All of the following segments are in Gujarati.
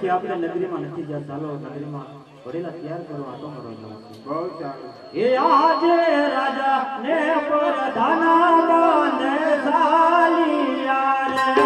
સમયથી આપણે નગરીમાં નથી ગયા. ચાલો નગરીમાં વડેલા તૈયાર કરો આટો જવું બહુ એ આજે રાજા ને પ્રધાના બાંધે ચાલિયા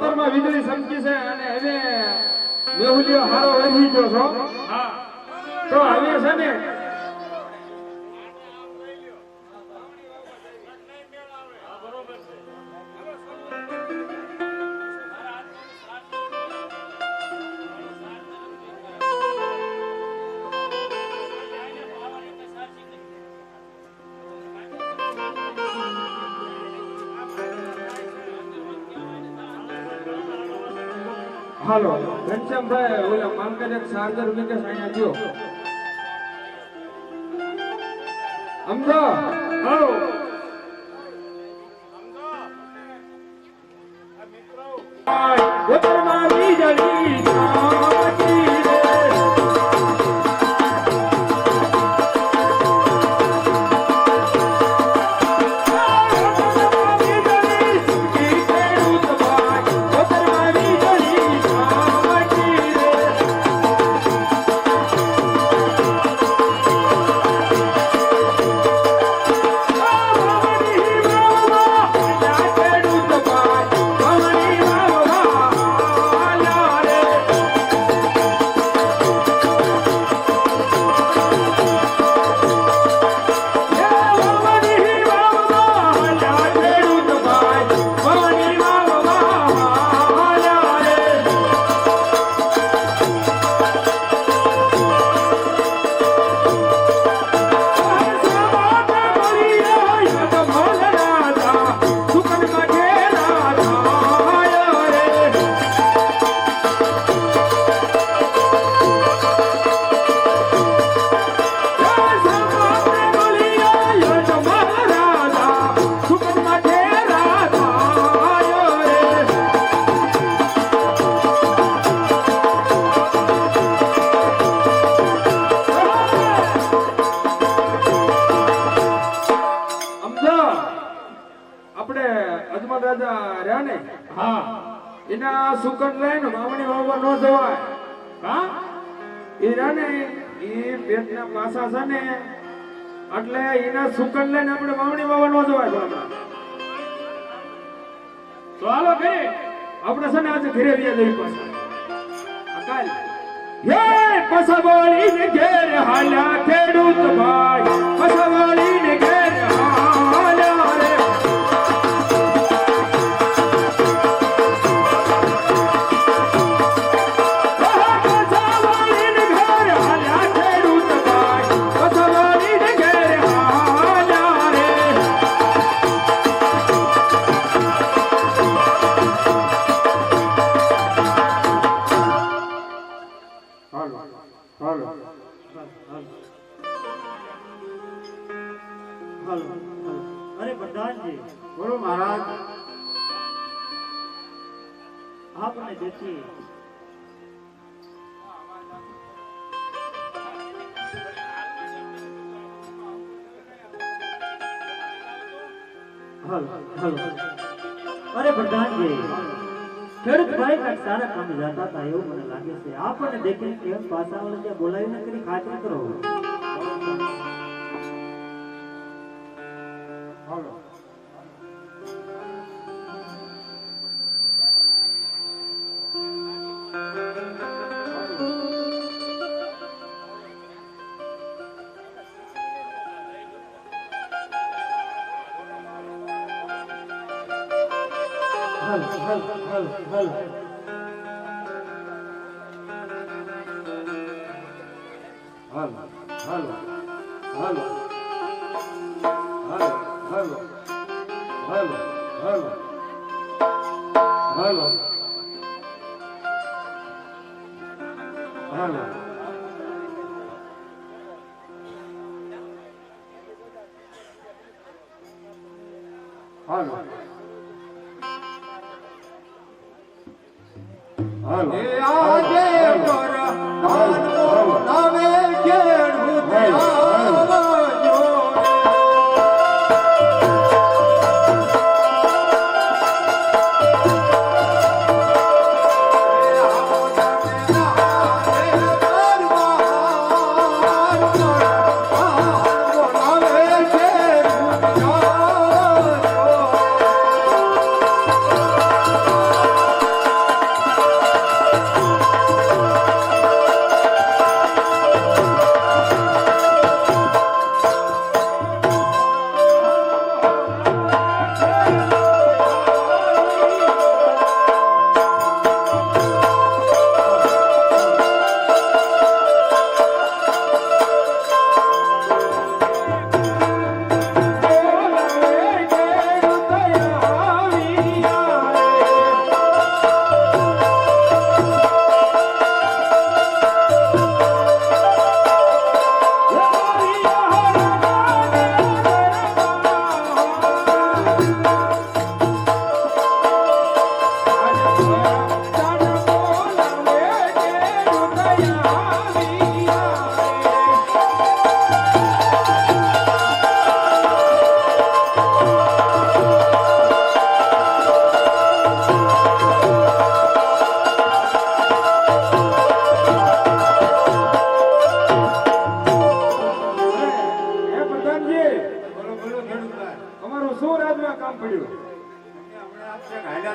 સમજો માં વીજળી ચમકી છે અને હવે મેહુલિયો હારો વધી ગયો છો. તો હવે છે ને હાલો ઘનશ્યામભાઈ ઓલા માંગલ એક ચાર્જર વિકેશ અહીંયા ગયો સમજો હો ઉત્તરમાં વીજળી ચમકી એના રહે ને મામણી વાવવા ન જવાય. હા? એ રાને એ પેટના પાસા છે ને, એટલે એના સુકન લઈને આપણે મામણી વાવવા ન જવાય બાપડા. તો હાલો ઘરે આપણે છે ને આજે ઘરે રહ્યા જઈ પાછા. કાલ. હે પસવાળીને ઘેર હાલ્યા ખેડૂત ભાઈ. પસવાળીને અરે પ્રધાનજી બોલો મહારાજ. આપને જેથી અરે પ્રધાનજી એવું મને લાગે છે. આપણને કેમ પાછા વળે ત્યાં બોલાવીને કરી ખાતરી કરો. હાલો. Hello. Vai lá. É, ah,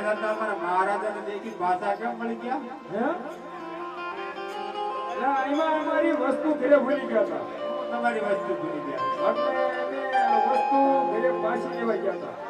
હાલ્યા જતા અમારા મહારાજાને દેખી ભાષા કેમ મળી ગયા? હે? એમાં અમારી વસ્તુ ઘરે ભૂલી ગયા હતા. તમારી વસ્તુ ભૂલી ગયા. એટલે અમે વસ્તુ ઘરે પાછી લેવા ગયા હતા.